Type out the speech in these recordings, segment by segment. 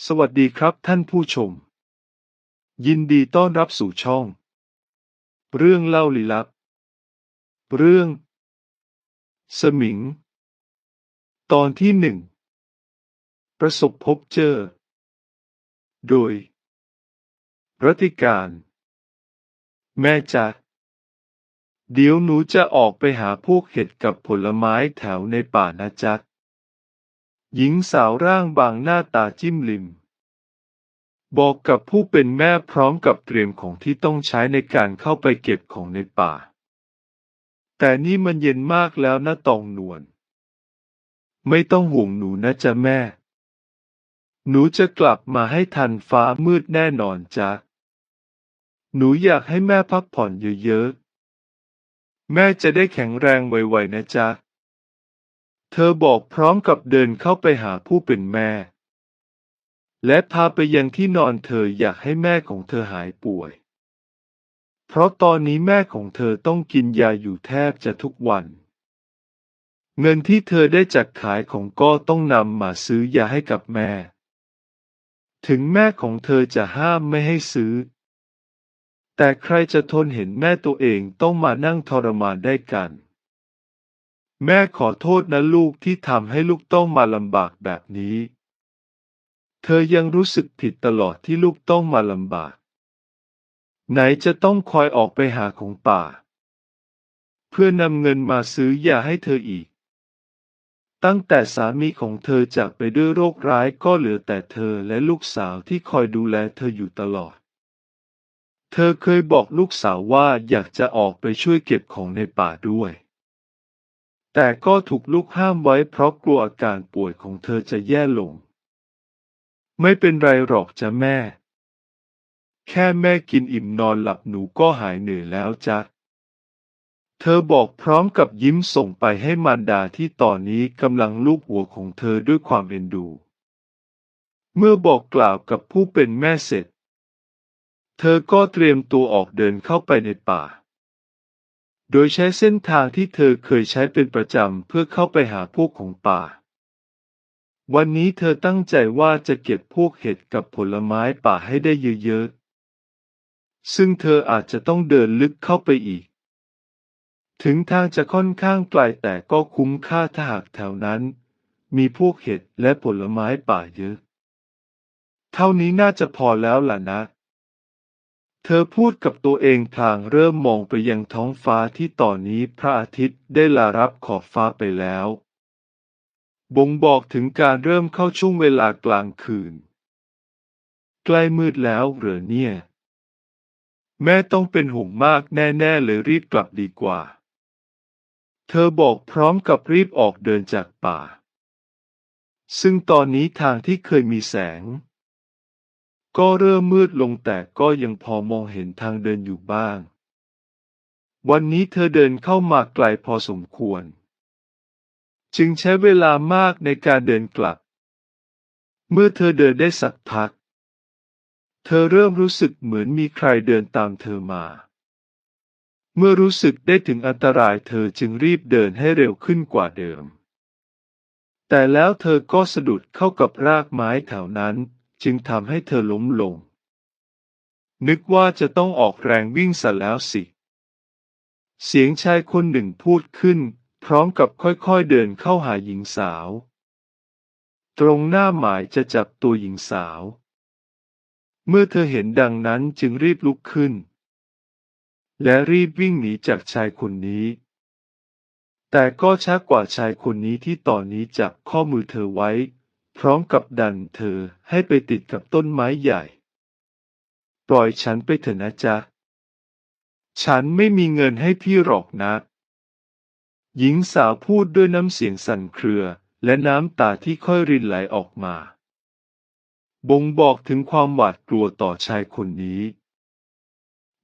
สวัสดีครับท่านผู้ชม ยินดีต้อนรับสู่ช่อง เรื่องเล่าลี้ลับ เรื่อง สมิง ตอนที่หนึ่ง ประสบพบเจอ โดย รัติการ แม่จ๊ะเดี๋ยวหนูจะออกไปหาพวกเห็ดกับผลไม้แถวในป่านะจ๊ะ หญิงสาวร่างบางหน้าตาจิ้มลิม บอกกับผู้เป็นแม่พร้อมกับเตรียมของที่ต้องใช้ในการเข้าไปเก็บของในป่า แต่นี่มันเย็นมากแล้วนะตองนวล ไม่ต้องห่วงหนูนะจ๊ะแม่ หนูจะกลับมาให้ทันฟ้ามืดแน่นอนจ๊ะ หนูอยากให้แม่พักผ่อนเยอะๆ แม่จะได้แข็งแรงไวๆนะจ๊ะ เธอบอกพร้อมกับเดินเข้าไปหาผู้เป็นแม่ และพาไปยังที่นอนเธออยากให้แม่ของเธอหายป่วย เพราะตอนนี้แม่ของเธอต้องกินยาอยู่แทบจะทุกวัน เงินที่เธอได้จากขายของก็ต้องนำมาซื้อยาให้กับแม่ ถึงแม่ของเธอจะห้ามไม่ให้ซื้อ แต่ใครจะทนเห็นแม่ตัวเองต้องมานั่งทรมานได้กัน แม่ขอโทษนะลูกที่ทำให้ลูกต้องมาลำบากแบบนี้ เธอยังรู้สึกผิดตลอดที่ลูกต้องมาลำบาก ไหนจะต้องคอยออกไปหาของป่า เพื่อนำเงินมาซื้อยาให้เธออีก ตั้งแต่สามีของเธอจากไปด้วยโรคร้ายก็เหลือแต่เธอและลูกสาวที่คอยดูแลเธออยู่ตลอด เธอเคยบอกลูกสาวว่าอยากจะออกไปช่วยเก็บของในป่าด้วย แต่ก็ถูกลูกห้ามไว้เพราะกลัวอาการป่วยของเธอจะแย่ลง ไม่เป็นไรหรอกจ้ะแม่ แค่แม่กินอิ่มนอนหลับหนูก็หายเหนื่อยแล้วจ้ะ เธอบอกพร้อมกับยิ้มส่งไปให้มารดาที่ตอนนี้กำลังลูบหัวของเธอด้วยความเอ็นดู เมื่อบอกกล่าวกับผู้เป็นแม่เสร็จ เธอก็เตรียมตัวออกเดินเข้าไปในป่า โดยใช้เส้นทางที่เธอเคยใช้เป็นประจำเพื่อเข้าไปหาพวกของป่า วันนี้เธอตั้งใจว่าจะเก็บพวกเห็ดกับผลไม้ป่าให้ได้เยอะๆ ซึ่งเธออาจจะต้องเดินลึกเข้าไปอีก ถึงทางจะค่อนข้างไกลแต่ก็คุ้มค่าถ้าหากแถวนั้น มีพวกเห็ดและผลไม้ป่าเยอะ เท่านี้น่าจะพอแล้วล่ะนะ เธอพูดกับตัวเองพลางเริ่มมองไปยังท้องฟ้าที่ตอนนี้พระอาทิตย์ได้ลารับขอบฟ้าไปแล้ว บ่งบอกถึงการเริ่มเข้าช่วงเวลากลางคืน ใกล้มืดแล้วเหรอเนี่ย แม่ต้องเป็นห่วงมากแน่ๆเลยรีบกลับดีกว่า เธอบอกพร้อมกับรีบออกเดินจากป่า ซึ่งตอนนี้ทางที่เคยมีแสง ก็เริ่มมืดลงแต่ก็ยังพอมองเห็นทางเดินอยู่บ้าง วันนี้เธอเดินเข้ามาไกลพอสมควร จึงใช้เวลามากในการเดินกลับ เมื่อเธอเดินได้สักพัก เธอเริ่มรู้สึกเหมือนมีใครเดินตามเธอมา เมื่อรู้สึกได้ถึงอันตรายเธอจึงรีบเดินให้เร็วขึ้นกว่าเดิมแต่แล้วเธอก็สะดุดเข้ากับรากไม้แถวนั้น จึงทำให้เธอล้มลง นึกว่าจะต้องออกแรงวิ่งซะแล้วสิ เสียงชายคนหนึ่งพูดขึ้น พร้อมกับค่อยๆเดินเข้าหาหญิงสาว ตรงหน้าหมายจะจับตัวหญิงสาว เมื่อเธอเห็นดังนั้นจึงรีบลุกขึ้น และรีบวิ่งหนีจากชายคนนี้แต่ก็ช้ากว่าชายคนนี้ที่ตอนนี้จับข้อมือเธอไว้ พร้อมกับดันเธอให้ไปติดกับต้นไม้ใหญ่ ปล่อยฉันไปเถอะนะจ๊ะ ฉันไม่มีเงินให้พี่หรอกนะ หญิงสาวพูดด้วยน้ำเสียงสั่นเครือ และน้ำตาที่ค่อยรินไหลออกมา บ่งบอกถึงความหวาดกลัวต่อชายคนนี้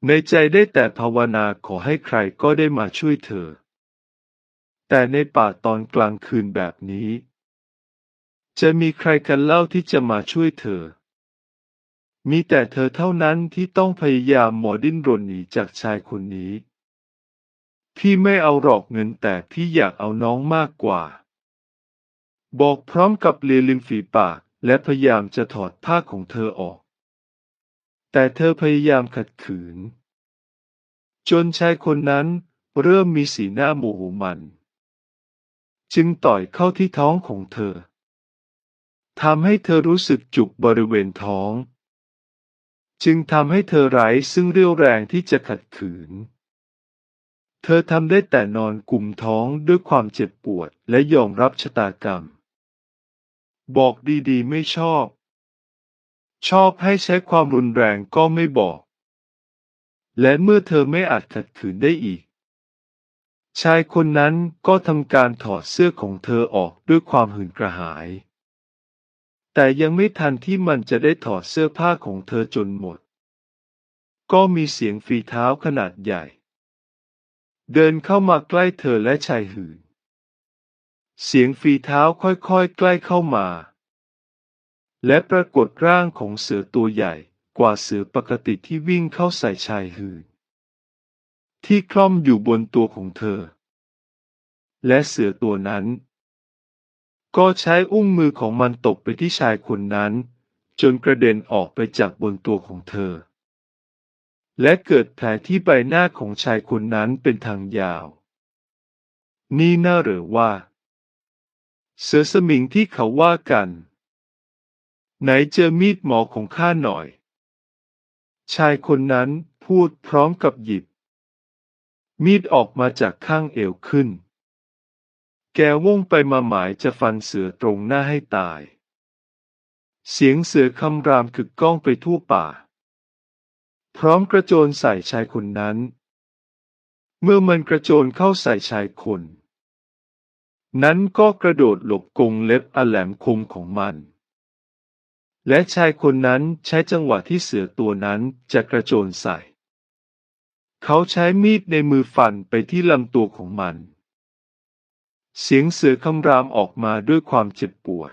ในใจได้แต่ภาวนาขอให้ใครก็ได้มาช่วยเธอ แต่ในป่าตอนกลางคืนแบบนี้ จะมีใครกันเล่าที่จะมาช่วยเธอ มีแต่เธอเท่านั้นที่ต้องพยายามหมอดิ้นรนหนีจากชายคนนี้ พี่ไม่เอาหรอกเงินแต่พี่อยากเอาน้องมากกว่า บอกพร้อมกับเลียริมฝีปากและพยายามจะถอดผ้าของเธอออก แต่เธอพยายามขัดขืน จนชายคนนั้นเริ่มมีสีหน้าโมโหมัน จึงต่อยเข้าที่ท้องของเธอ ทำให้เธอรู้สึกจุกบริเวณท้อง จึงทำให้เธอไร้ซึ่งเรี่ยวแรงที่จะขัดขืน เธอทำได้แต่นอนกลุ่มท้องด้วยความเจ็บปวดและยอมรับชะตากรรม บอกดีๆไม่ชอบ ชอบให้ใช้ความรุนแรงก็ไม่บอก และเมื่อเธอไม่อาจขัดขืนได้อีกชายคนนั้นก็ทำการถอดเสื้อของเธอออกด้วยความหื่นกระหาย แต่ยังไม่ทันที่มันจะได้ถอดเสื้อผ้าของเธอจนหมด ก็มีเสียงฝีเท้าขนาดใหญ่ เดินเข้ามาใกล้เธอและชายหืน เสียงฝีเท้าค่อยๆใกล้เข้ามา และปรากฏร่างของเสือตัวใหญ่กว่าเสือปกติที่วิ่งเข้าใส่ชายหืน ที่คล่อมอยู่บนตัวของเธอ และเสือตัวนั้น ก็ใช้อุ้งมือของมันตบไปที่ชายคนนั้น จนกระเด็นออกไปจากบนตัวของเธอ และเกิดแผลที่ใบหน้าของชายคนนั้นเป็นทางยาว นี่น่าเหรือว่า เสือสมิงที่เขาว่ากัน ไหนเจอมีดหมอของข้าหน่อย ชายคนนั้นพูดพร้อมกับหยิบ มีดออกมาจากข้างเอวขึ้น แกว่งไปมาหมายจะฟันเสือตรงหน้าให้ตาย เสียงเสือคำรามกึกก้องไปทั่วป่า พร้อมกระโจนใส่ชายคนนั้น เมื่อมันกระโจนเข้าใส่ชายคน นั้นก็กระโดดหลบกงเล็บอแหลมคมของมัน และชายคนนั้นใช้จังหวะที่เสือตัวนั้นจะกระโจนใส่ เขาใช้มีดในมือฟันไปที่ลำตัวของมัน เสียงเสือคำรามออกมาด้วยความเจ็บปวด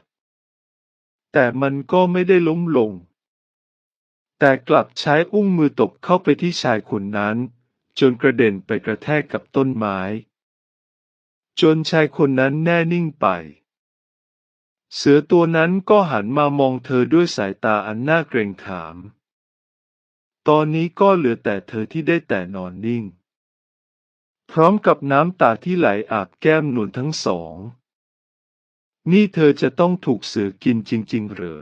แต่มันก็ไม่ได้ล้มลง แต่กลับใช้อุ้งมือตบเข้าไปที่ชายคนนั้น จนกระเด็นไปกระแทกกับต้นไม้ จนชายคนนั้นแน่นิ่งไป เสือตัวนั้นก็หันมามองเธอด้วยสายตาอันน่าเกรงขาม ตอนนี้ก็เหลือแต่เธอที่ได้แต่นอนนิ่ง พร้อมกับน้ำตาที่ไหลอาบแก้มหนุนทั้งสอง นี่เธอจะต้องถูกเสือกินจริง ๆ เหรอ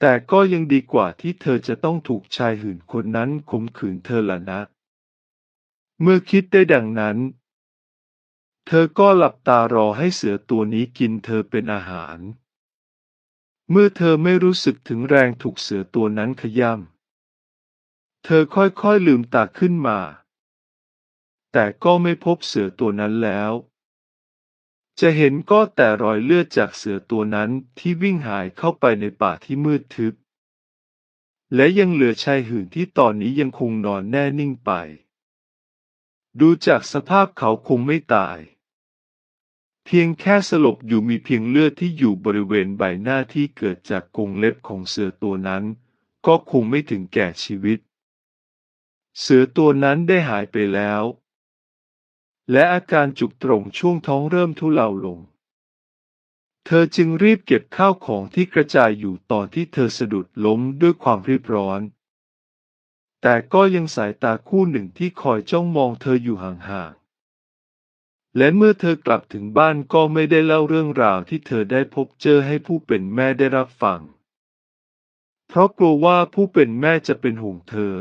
แต่ก็ยังดีกว่าที่เธอจะต้องถูกชายหื่นคนนั้นข่มขืนเธอละนะ เมื่อคิดได้ดังนั้น เธอก็หลับตารอให้เสือตัวนี้กินเธอเป็นอาหาร เมื่อเธอไม่รู้สึกถึงแรงถูกเสือตัวนั้นขย้ำเธอค่อยๆลืมตาขึ้นมา แต่ก็ไม่พบเสือตัวนั้นแล้ว จะเห็นก็แต่รอยเลือดจากเสือตัวนั้นที่วิ่งหายเข้าไปในป่าที่มืดทึบ และยังเหลือชายหื่นที่ตอนนี้ยังคงนอนแน่นิ่งไป ดูจากสภาพเขาคงไม่ตาย เพียงแค่สลบอยู่มีเพียงเลือดที่อยู่บริเวณใบหน้าที่เกิดจากกรงเล็บของเสือตัวนั้น ก็คงไม่ถึงแก่ชีวิต เสือตัวนั้นได้หายไปแล้ว และอาการจุกตรงช่วงท้องเริ่มทุเลาลง เธอจึงรีบเก็บข้าวของที่กระจายอยู่ตอนที่เธอสะดุดล้มด้วยความรีบร้อน แต่ก็ยังสายตาคู่หนึ่งที่คอยจ้องมองเธออยู่ห่างๆ และเมื่อเธอกลับถึงบ้านก็ไม่ได้เล่าเรื่องราวที่เธอได้พบเจอให้ผู้เป็นแม่ได้รับฟัง เพราะกลัวว่าผู้เป็นแม่จะเป็นห่วงเธอ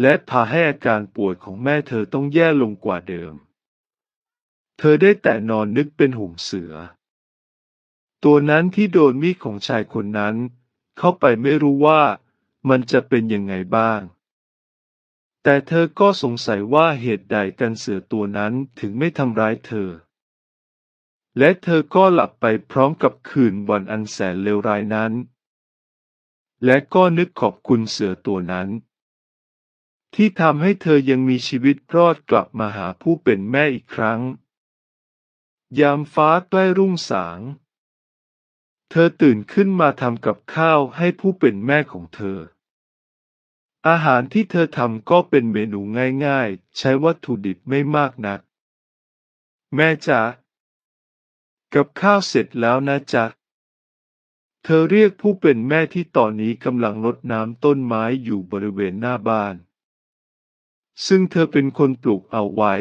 และพาให้อาการป่วยของแม่เธอต้องแย่ลงกว่าเดิม เธอได้แต่นอนนึกเป็นห่วงเสือ ตัวนั้นที่โดนมีดของชายคนนั้น เข้าไปไม่รู้ว่ามันจะเป็นยังไงบ้าง แต่เธอก็สงสัยว่าเหตุใดกันเสือตัวนั้นถึงไม่ทำร้ายเธอ และเธอก็หลับไปพร้อมกับคืนวันอันแสนเลวร้ายนั้น และก็นึกขอบคุณเสือตัวนั้นที่ทำให้เธอยังมีชีวิตรอดกลับมาหาผู้เป็นแม่อีกครั้ง ยามฟ้าใกล้รุ่งสาง เธอตื่นขึ้นมาทำกับข้าวให้ผู้เป็นแม่ของเธอ อาหารที่เธอทำก็เป็นเมนูง่ายๆ ใช้วัตถุดิบไม่มากนัก แม่จ๋ากับข้าวเสร็จแล้วนะจ๊ะ เธอเรียกผู้เป็นแม่ที่ตอนนี้กำลังรดน้ำต้นไม้อยู่บริเวณหน้าบ้าน ซึ่งเธอเป็นคนปลูกเอาไว้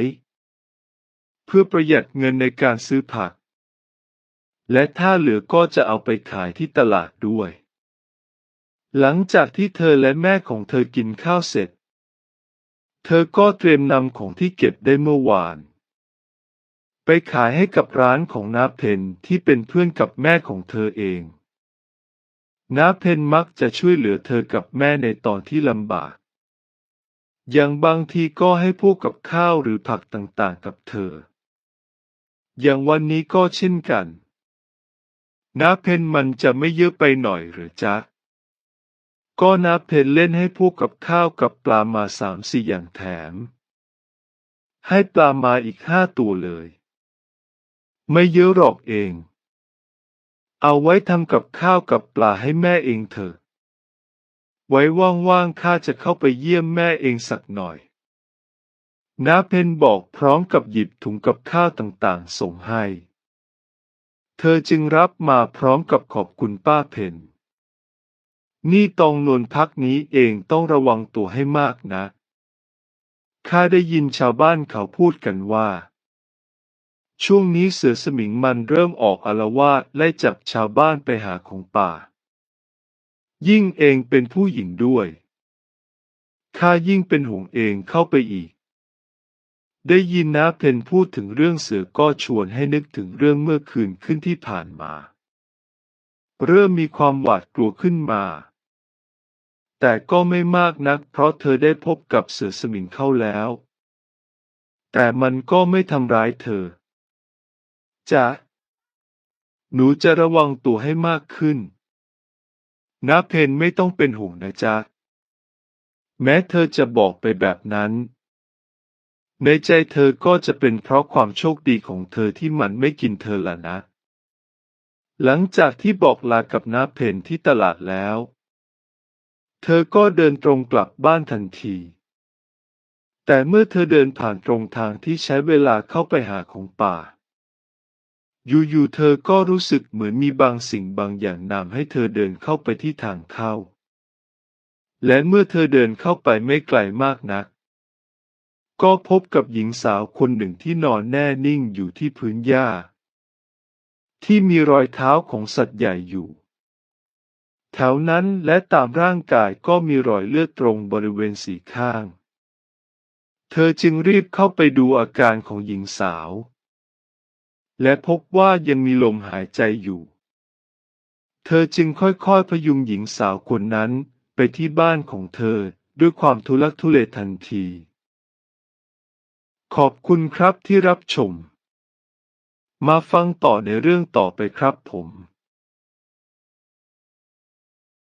เพื่อประหยัดเงินในการซื้อผัก และถ้าเหลือก็จะเอาไปขายที่ตลาดด้วย หลังจากที่เธอและแม่ของเธอกินข้าวเสร็จ เธอก็เตรียมนำของที่เก็บได้เมื่อวาน ไปขายให้กับร้านของนาเพนที่เป็นเพื่อนกับแม่ของเธอเองนาเพนมักจะช่วยเหลือเธอกับแม่ในตอนที่ลำบาก อย่างบางทีก็ให้พวกกับข้าวหรือผักต่างๆกับเธอ อย่างวันนี้ก็เช่นกันน้าเพนมันจะไม่เยอะไปหน่อยหรือจ๊ะ ก็น้าเพนเล่นให้พวกกับข้าวกับปลามาสามสี่อย่างแถม ให้ปลามาอีกห้าตัวเลย ไม่เยอะหรอกเอง เอาไว้ทำกับข้าวกับปลาให้แม่เองเถอะ ไว้ว่างๆข้าจะเข้าไปเยี่ยมแม่เองสักหน่อย น้าเพนบอกพร้อมกับหยิบถุงกับข้าวต่างๆ ส่งให้ เธอจึงรับมาพร้อมกับขอบคุณป้าเพน นี่ตองนวลพักนี้เองต้องระวังตัวให้มากนะ ข้าได้ยินชาวบ้านเขาพูดกันว่า ช่วงนี้เสือสมิงมันเริ่มออกอาละวาดไล่จับชาวบ้านไปหาของป่า ยิ่งเองเป็นผู้หญิงด้วยข้ายิ่งเป็นห่วงเองเข้าไปอีก ได้ยินนะเพนพูดถึงเรื่องเสือก็ชวนให้นึกถึงเรื่องเมื่อคืนขึ้นที่ผ่านมา เริ่มมีความหวาดกลัวขึ้นมา แต่ก็ไม่มากนักเพราะเธอได้พบกับเสือสมิงเข้าแล้ว แต่มันก็ไม่ทำร้ายเธอจะหนูจะระวังตัวให้มากขึ้นนะเพนไม่ต้องเป็นห่วงนะจ๊ะแม้เธอจะบอกไปแบบนั้น ในใจเธอก็จะเป็นเพราะความโชคดีของเธอที่มันไม่กินเธอละนะ หลังจากที่บอกลากับน้าเพนที่ตลาดแล้ว เธอก็เดินตรงกลับบ้านทันที แต่เมื่อเธอเดินผ่านตรงทางที่ใช้เวลาเข้าไปหาของป่า อยู่ๆเธอก็รู้สึกเหมือนมีบางสิ่งบางอย่างนำให้เธอเดินเข้าไปที่ทางเข้า และเมื่อเธอเดินเข้าไปไม่ไกลมากนัก ก็พบกับหญิงสาวคนหนึ่งที่นอนแน่นิ่งอยู่ที่พื้นหญ้า ที่มีรอยเท้าของสัตว์ใหญ่อยู่ แถวนั้นและตามร่างกายก็มีรอยเลือดตรงบริเวณสีข้าง เธอจึงรีบเข้าไปดูอาการของหญิงสาว และพบว่ายังมีลมหายใจอยู่ เธอจึงค่อยๆพยุงหญิงสาวคนนั้นไปที่บ้านของเธอด้วยความทุลักทุเลทันที ขอบคุณครับที่รับชม มาฟังต่อในเรื่องต่อไปครับผม